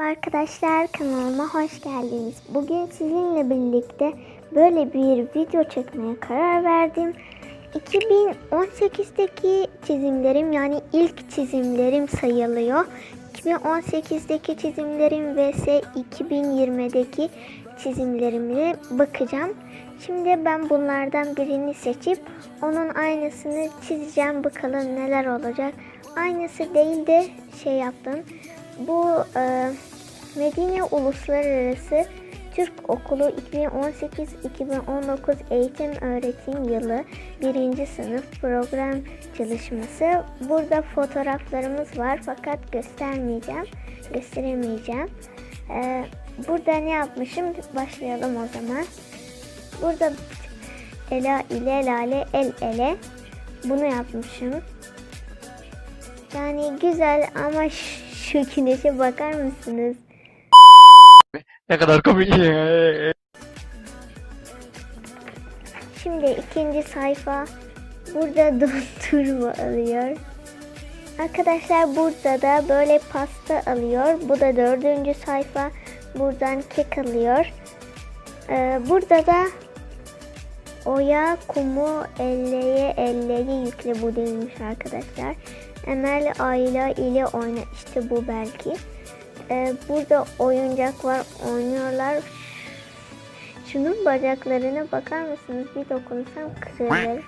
Merhaba arkadaşlar kanalıma hoş geldiniz. Bugün sizinle birlikte böyle bir video çekmeye karar verdim. 2018'deki çizimlerim yani ilk çizimlerim sayılıyor. 2018'deki çizimlerim vs 2020'deki çizimlerimle bakacağım. Şimdi ben bunlardan birini seçip onun aynısını çizeceğim. Bakalım neler olacak. Aynısı değil de şey yaptım. Bu e, Medine Uluslararası Türk Okulu 2018-2019 eğitim öğretim yılı 1. sınıf program çalışması. Burada fotoğraflarımız var fakat göstermeyeceğim, gösteremeyeceğim. E, burada ne yapmışım? Başlayalım o zaman. Burada Ela ile Lale el ele bunu yapmışım. Yani güzel ama şu güneşe bakar mısınız? Ne kadar komik. Şimdi ikinci sayfa burada dondurma alıyor. Arkadaşlar burada da böyle pasta alıyor. Bu da dördüncü sayfa. Buradan kek alıyor. Ee, burada da Oya kumu elleye elleye yükle bu değilmiş arkadaşlar. Emel Ayla ile oyna işte bu belki. Ee, burada oyuncak var oynuyorlar. Şunun bacaklarına bakar mısınız? Bir dokunsam kırılır.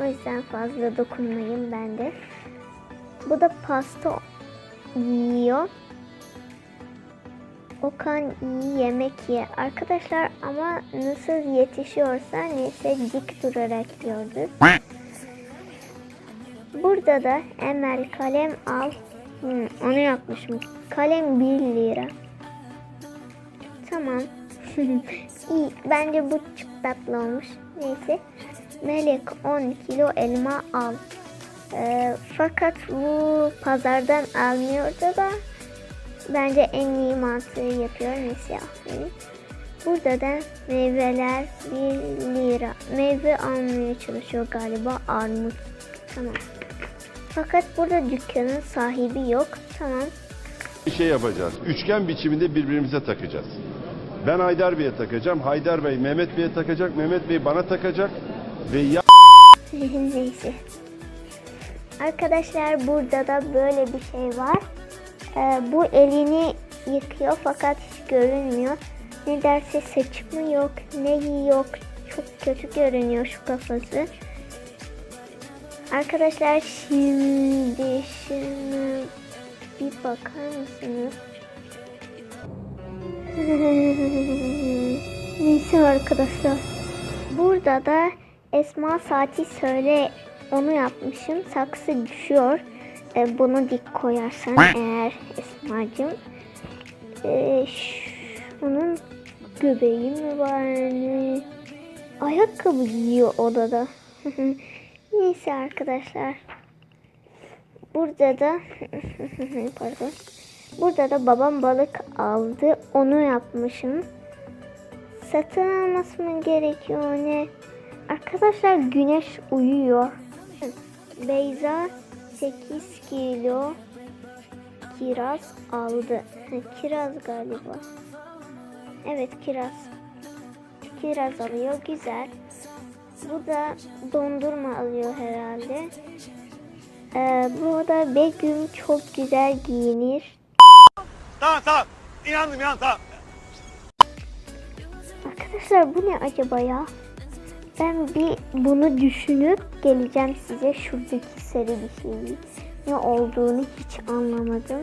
O yüzden fazla dokunmayın ben de. Bu da pasta yiyor. Okan iyi yemek ye. Arkadaşlar ama nasıl yetişiyorsa neyse dik durarak yiyordur. Burada da Emel kalem al. Hmm, onu yapmışım. Kalem 1 lira. Tamam. İyi. Bence bu çok tatlı olmuş. Neyse. Melek 10 kilo elma al. Ee, fakat bu pazardan almıyordu da bence en iyi mantığı yapıyor. Neyse aferin. Burada da meyveler 1 lira. Meyve almaya çalışıyor galiba armut. Tamam. Fakat burada dükkanın sahibi yok. Tamam. Bir şey yapacağız. Üçgen biçiminde birbirimize takacağız. Ben Haydar Bey'e takacağım. Haydar Bey Mehmet Bey'e takacak. Mehmet Bey bana takacak. Ve ya Neyse. Arkadaşlar burada da böyle bir şey var. Ee, bu elini yıkıyor fakat hiç görünmüyor. Ne derse saçı mı yok, ne yok. Çok kötü görünüyor şu kafası. Arkadaşlar şimdi şunu bir bakar mısınız? Neyse arkadaşlar. Burada da Esma saati söyle onu yapmışım. Saksı düşüyor. Ee, bunu dik koyarsan eğer Esma'cığım. Ee, şunun göbeği mi var? Ayakkabı giyiyor odada. Neyse arkadaşlar. Burada da pardon. Burada da babam balık aldı. Onu yapmışım. Satın alması mı gerekiyor ne? Arkadaşlar güneş uyuyor. Beyza 8 kilo kiraz aldı. Kiraz galiba. Evet kiraz. Kiraz alıyor. Güzel. Bu da dondurma alıyor herhalde. Ee, bu da Begüm çok güzel giyinir. Tamam tamam. İnandım inandım tamam. Arkadaşlar bu ne acaba ya? Ben bir bunu düşünüp geleceğim size şuradaki sarı bir şeyi. Ne olduğunu hiç anlamadım.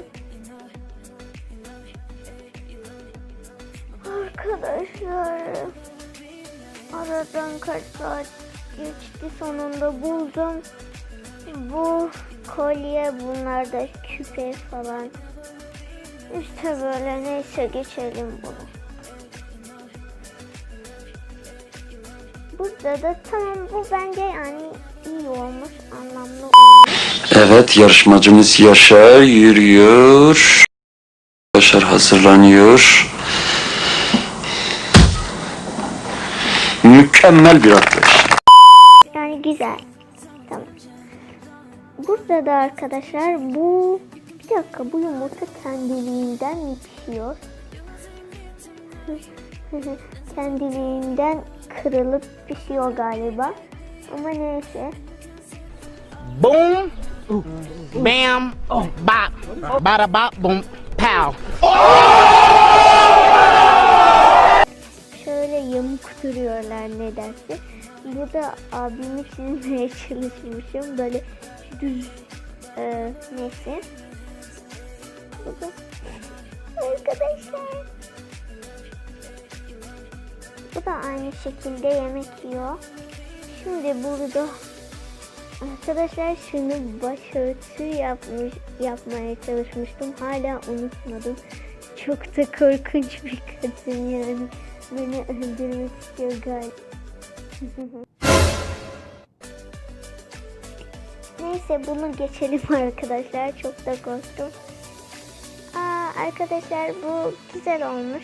Arkadaşlar aradan kaç saat geçti sonunda buldum. Bu kolye bunlar da küpe falan. İşte böyle neyse geçelim bunu. Burada da tamam bu bence yani iyi olmuş, anlamlı olmuş. Evet yarışmacımız Yaşar yürüyor. Yaşar hazırlanıyor. Mükemmel bir atlayış. Yani güzel. Tamam. Burada da arkadaşlar bu bir dakika bu yumurta kendiliğinden mi pişiyor? kendiliğinden kırılıp pişiyor galiba. Ama neyse. Boom, bam, bop, bada bop, boom, pow. Şöyle yamuk duruyorlar nedense. Burada abimi çizmeye çalışmışım. Böyle düz e, neyse. Burada arkadaşlar. Bu da aynı şekilde yemek yiyor. Şimdi burada arkadaşlar şunu başörtü yapmış yapmaya çalışmıştım. Hala unutmadım. Çok da korkunç bir kadın yani. Beni öldürmek istiyor galiba. Neyse bunu geçelim arkadaşlar. Çok da korktum. Aa, arkadaşlar bu güzel olmuş.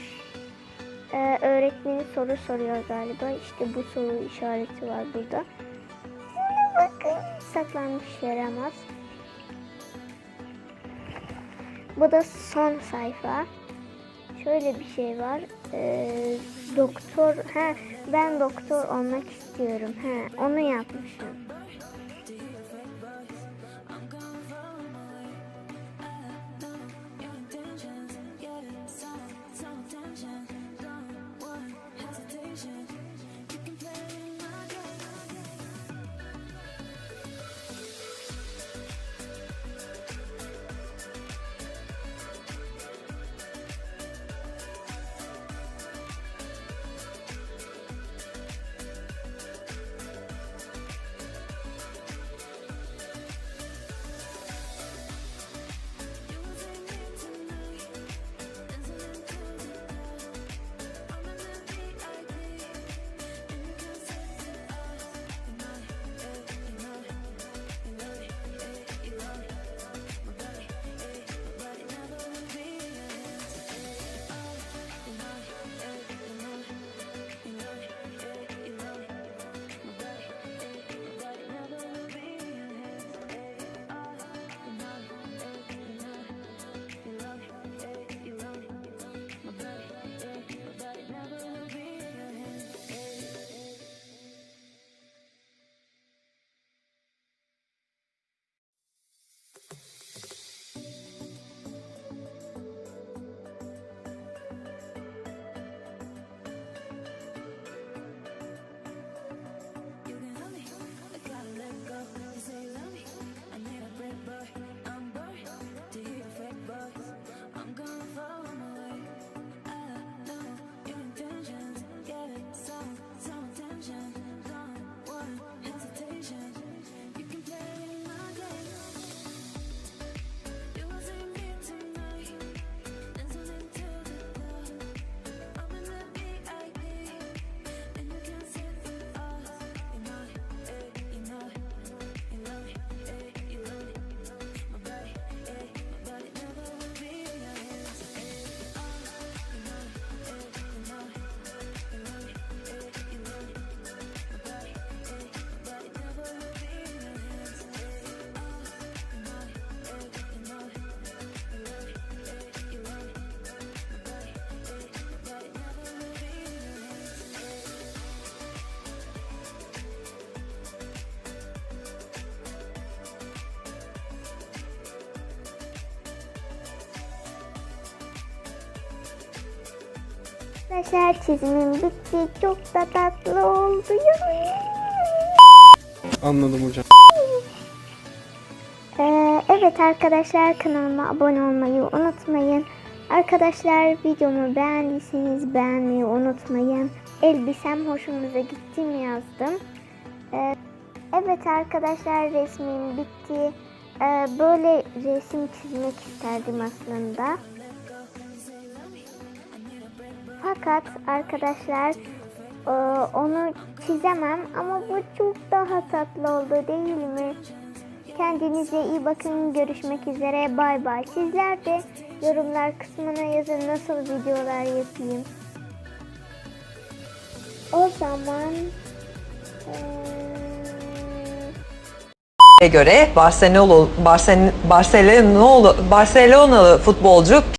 Ee, öğretmeni soru soruyor galiba. İşte bu soru işareti var burada. Şuna bakın. Saklanmış yaramaz. Bu da son sayfa. Şöyle bir şey var. Ee, doktor, ha ben doktor olmak istiyorum. Ha onu yapmışım. Arkadaşlar çizimim bitti. Çok da tatlı oldu. Anladım hocam. Ee, evet arkadaşlar kanalıma abone olmayı unutmayın. Arkadaşlar videomu beğendiyseniz beğenmeyi unutmayın. Elbisem hoşunuza gitti mi yazdım. Ee, evet arkadaşlar resmim bitti. Ee, böyle resim çizmek isterdim aslında. Fakat arkadaşlar e, onu çizemem ama bu çok daha tatlı oldu değil mi? Kendinize iyi bakın. Görüşmek üzere. Bay bay. Sizler de yorumlar kısmına yazın nasıl videolar yapayım. O zaman eee, göre Barcelona Barcelona Barcelonalı futbolcu